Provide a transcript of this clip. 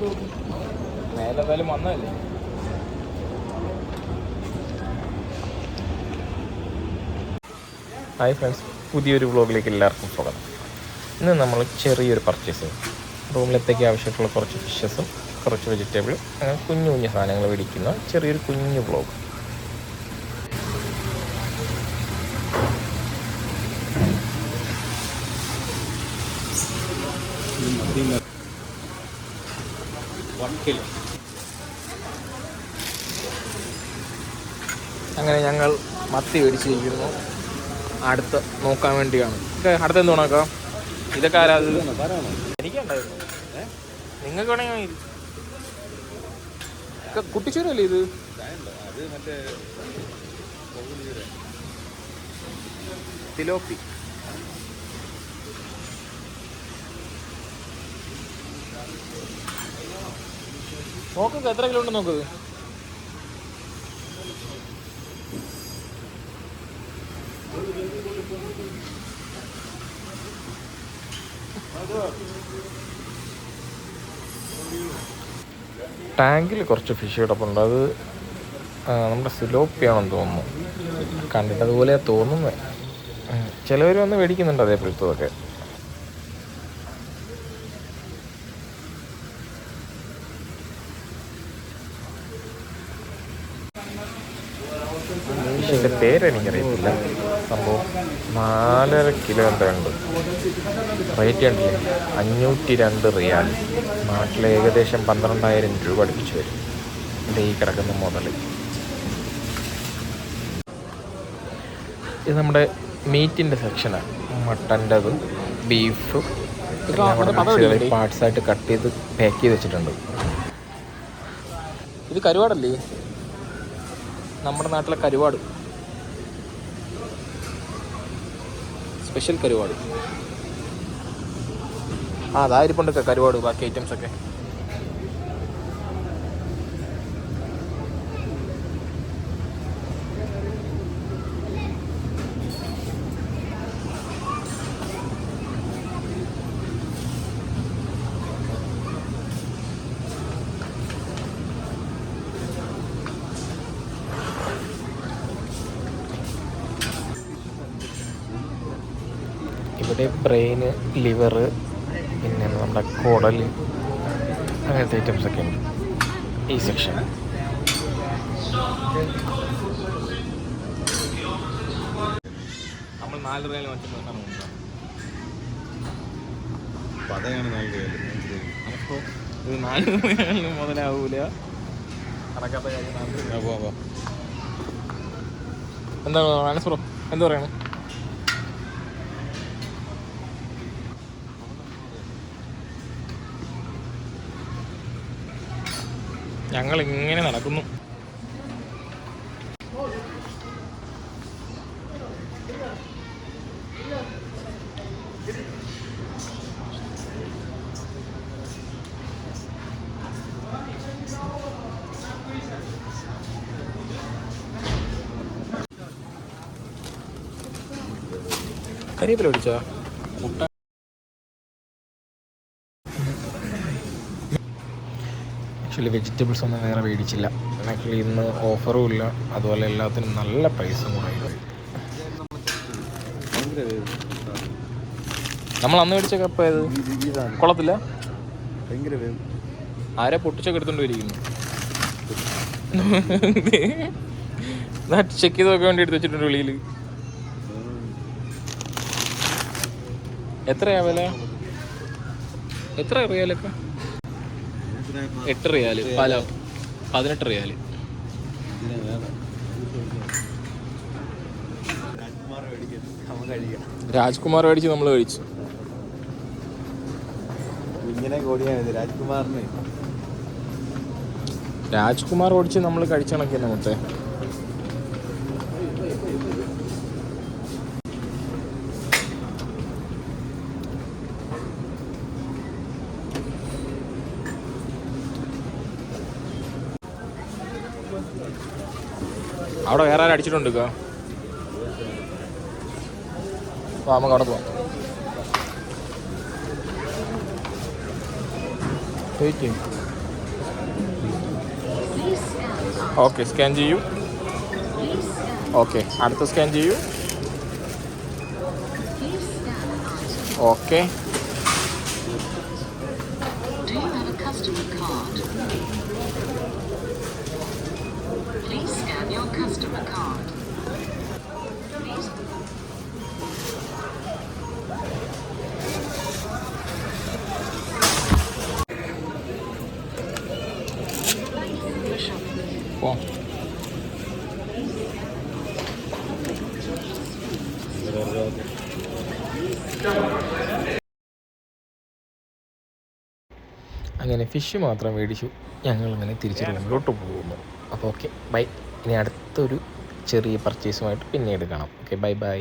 മേലെന്തായാലും വന്നതല്ലേ? Hi friends പുതിയൊരു വ്ളോഗിലേക്ക് എല്ലാവർക്കും സ്വാഗതം. ഇന്ന് നമ്മൾ ചെറിയൊരു പർച്ചേസ് റൂമിലത്തേക്ക് ആവശ്യമായിട്ടുള്ള കുറച്ച് ഫിഷസും കുറച്ച് വെജിറ്റബിളും അങ്ങനെ കുഞ്ഞു കുഞ്ഞു സാധനങ്ങൾ മേടിക്കുന്ന ചെറിയൊരു കുഞ്ഞു വ്ളോഗ് വൺ കിലോ അങ്ങനെ ഞങ്ങൾ മത്തി മേടിച്ചിരിക്കുന്നു. അടുത്ത് നോക്കാൻ വേണ്ടിയാണ്. അടുത്ത് എന്ത് ഉണക്കാം ഇതൊക്കെ ആരാ? എനിക്കുണ്ടായിരുന്നു നിങ്ങൾക്ക് വേണമെങ്കിൽ കുട്ടിച്ചൂരല്ലേ ഇത്? തിലോപ്പി. നോക്കുക എത്ര കിലോ ഉണ്ട് നോക്കുക ടാങ്കിൽ കുറച്ച് ഫിഷ് കിടപ്പുണ്ട്. അത് നമ്മുടെ സിലോപ്പിയാണെന്ന് തോന്നുന്നു. കണ്ടിട്ട് തോന്നുന്നത് ചിലവർ വന്ന് മേടിക്കുന്നുണ്ട് അതേപോലത്തതൊക്കെ ഇതിന്റെ പേരെനിക്കറിയത്തില്ല. സംഭവം നാലര കിലോ എന്താ ഉണ്ട്. റേറ്റ് കണ്ടില്ലേ? അഞ്ഞൂറ്റി രണ്ട് റിയാൽ. നാട്ടിൽ ഏകദേശം പന്ത്രണ്ടായിരം രൂപ അടുപ്പിച്ച് വരും. ഇത് ഈ കിടക്കുന്ന മുതൽ ഇത് നമ്മുടെ മീറ്റിന്റെ സെക്ഷനാണ് മട്ടന്റെതും ബീഫും എല്ലാം കൂടെ പാർട്സ് ആയിട്ട് കട്ട് ചെയ്ത് പാക്ക് ചെയ്ത് വെച്ചിട്ടുണ്ട്. ഇത് കരുവാടല്ലേ? നമ്മുടെ നാട്ടിലെ കരുവാട്. സ്പെഷ്യൽ കരുവാട്. ആ അതായിരിക്കും കരുവാട് ബാക്കി ഐറ്റംസ് ഇവിടെ ബ്രെയിന് ലിവറ് പിന്നെ നമ്മുടെ കുടൽ അങ്ങനത്തെ ഐറ്റംസ് ഒക്കെ ഉണ്ട് ഈ സെക്ഷൻ നമ്മൾ നാല് രൂപയിൽ മറ്റു പതയാണ് നൽകിയത് അപ്പോൾ ഇത് നാല് രൂപയിൽ മുതലാവൂല. നടക്കാത്ത കാര്യം എന്ത് പറയണം? ഞങ്ങൾ ഇങ്ങനെ നടക്കുന്നു. കരിവേപ്പില പിടിച്ചാ? മുട്ട. ആക്ച്വലി വെജിറ്റബിൾസ് ഒന്നും വേറെ മേടിച്ചില്ല. ആക്ച്വലി ഇന്ന് ഓഫറും ഇല്ല. അതുപോലെ എല്ലാത്തിനും നല്ല പ്രൈസും കൂടെ നമ്മൾ അന്ന് മേടിച്ച കപ്പ ഏത്? കൊള്ളത്തില്ല ആരെ പൊട്ടിച്ചൊക്കെ എടുത്തോണ്ട് വരിക്കുന്നു? ചെക്ക് ചെയ്ത് നോക്കാൻ വേണ്ടി എടുത്ത് വെച്ചിട്ടുണ്ട് വെളിയിൽ എത്രയാ വില? എത്ര റിയാലൊക്കെ? എട്ട് റിയാൽ പല പതിനെട്ട് റിയാൽ. രാജ്കുമാർ മേടിച്ച് നമ്മൾ കഴിച്ചു. രാജ്കുമാറിന്. രാജ്കുമാർ ഓടിച്ച് നമ്മൾ കഴിച്ച കണക്കന്നെ മൊത്തേ. അവിടെ വേറെ ആരും അടിച്ചിട്ടുണ്ട് അപ്പോൾ നമുക്ക് അവിടെ പോവാം. ഓക്കെ സ്കാൻ ചെയ്യൂ. ഓക്കെ അടുത്ത സ്കാൻ ചെയ്യൂ. ഓക്കെ പോ അങ്ങനെ ഫിഷ് മാത്രം മേടിച്ചു. ഞങ്ങളങ്ങനെ തിരിച്ച് റൂമിലോട്ട് പോകുന്നു. അപ്പോൾ ഓക്കെ ബൈ. ഇനി അടുത്തൊരു ചെറിയ പർച്ചേസുമായിട്ട് പിന്നീട് കാണാം. Okay bye bye